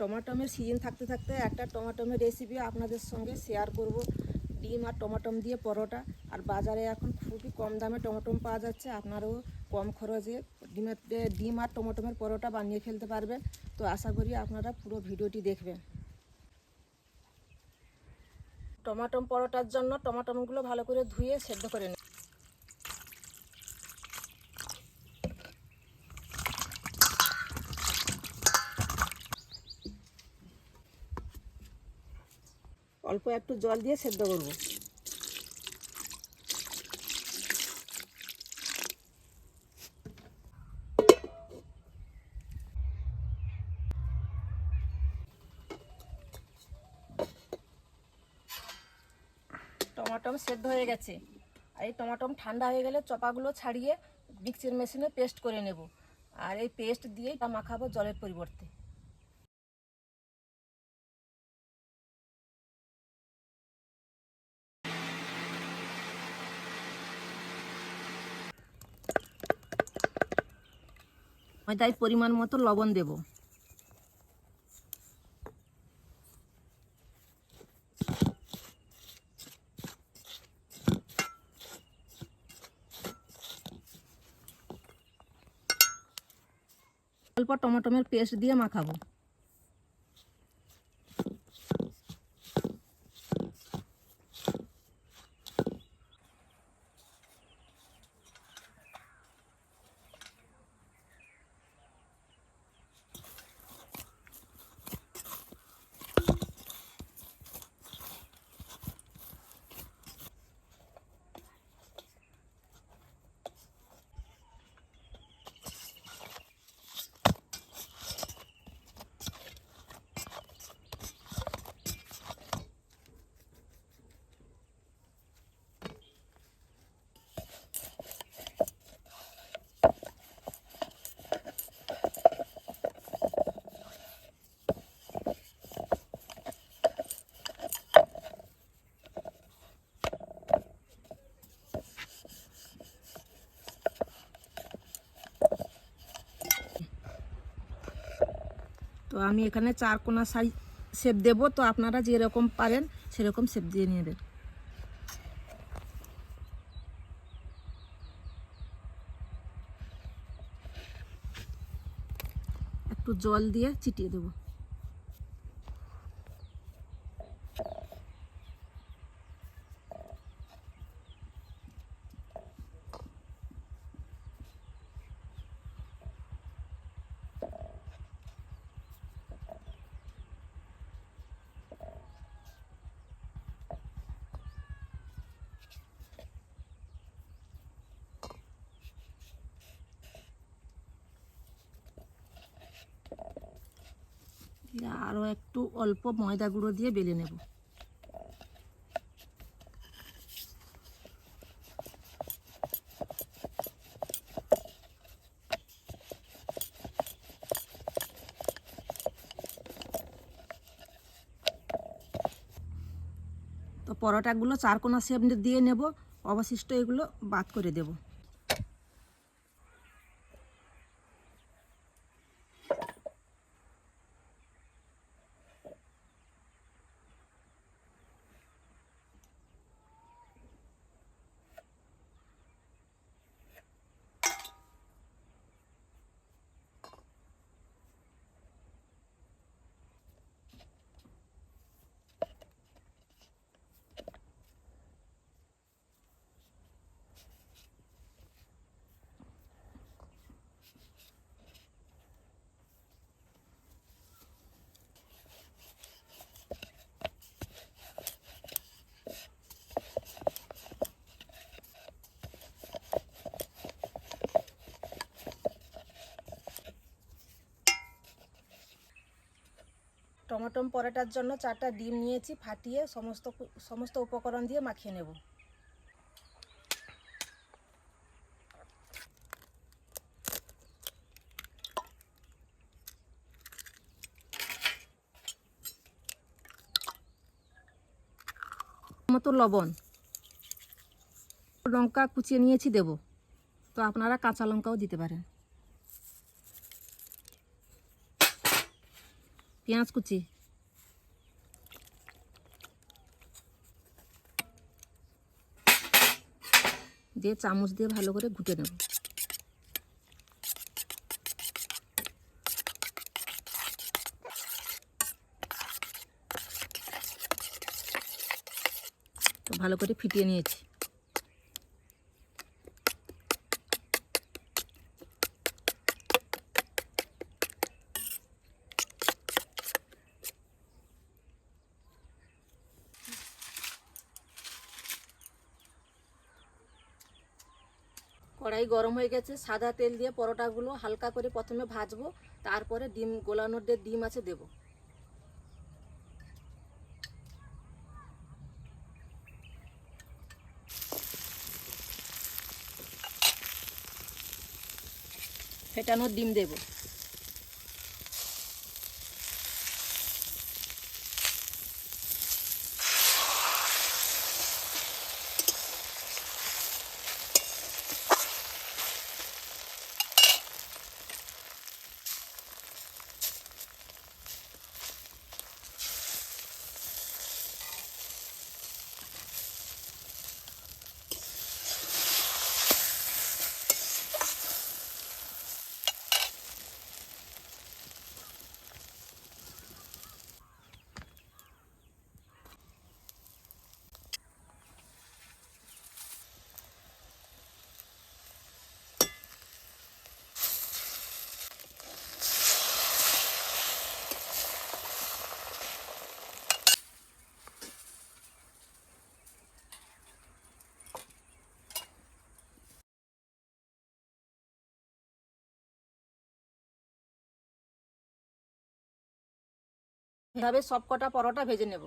টমাটমের season থাকতে থাকতে একটা টমাটমের রেসিপি আপনাদের সঙ্গে শেয়ার করব। ডিম আর টমাটম দিয়ে পরোটা। আর বাজারে এখন খুবই কম দামে টমাটম পাওয়া যাচ্ছে। আপনারাও কম খরচে ডিমের, ডিম আর টমাটমের পরোটা বানিয়ে ফেলতে পারবেন। তো আশা করি আপনারা পুরো ভিডিওটি দেখবেন। টমাটম পরোটার জন্য টমাটমগুলো ভালো করে ধুয়ে সেদ্ধ করে নিন। অল্প একটু জল দিয়ে সেদ্ধ করব। টমাটম সেদ্ধ হয়ে গেছে। আর এই টমাটম ঠান্ডা হয়ে গেলে চপাগুলো ছাড়িয়ে মিক্সির মেশিনে পেস্ট করে নেব। আর এই পেস্ট দিয়েই মাখাবো জলের পরিবর্তে। ময়দায় পরিমাণ মতো লবণ দেব। অল্প টমাটমের পেস্ট দিয়ে মাখাবো। তো আমি এখানে চার কোনা সাইজ সেপ দেব, তো আপনারা যেরকম পারেন সেরকম সেপ দিয়ে নেবেন। একটু জল দিয়ে চিটিয়ে দেবো। আরও একটু অল্প ময়দা গুঁড়ো দিয়ে বেলে নেব। তো পরোটাগুলো চার কোনা শেপ দিয়ে নেব, অবশিষ্ট এগুলো বাদ করে দেবো। টমেটম পরোটার জন্য চারটা ডিম নিয়েছি, ফাটিয়ে সমস্ত সমস্ত উপকরণ দিয়ে মাখিয়ে নেব। মতো লবণ, লঙ্কা কুচিয়ে নিয়েছি দেব। তো আপনারা কাঁচা লঙ্কাও দিতে পারেন। পেঁয়াজ কুচি। দিয়ে চামচ দিয়ে ভালো করে ঘুটে নেব। ভালো করে ফিটিয়ে নিয়েছি। কড়াই গরম হয়ে গেছে, সাদা তেল দিয়ে পরোটাগুলো হালকা করে প্রথমে ভাজবো, তারপরে ডিম গোলানোর যে ডিম আছে দেব। ফেটানোর ডিম দেবো। এভাবে সব কটা পরোটা ভেজে নেব।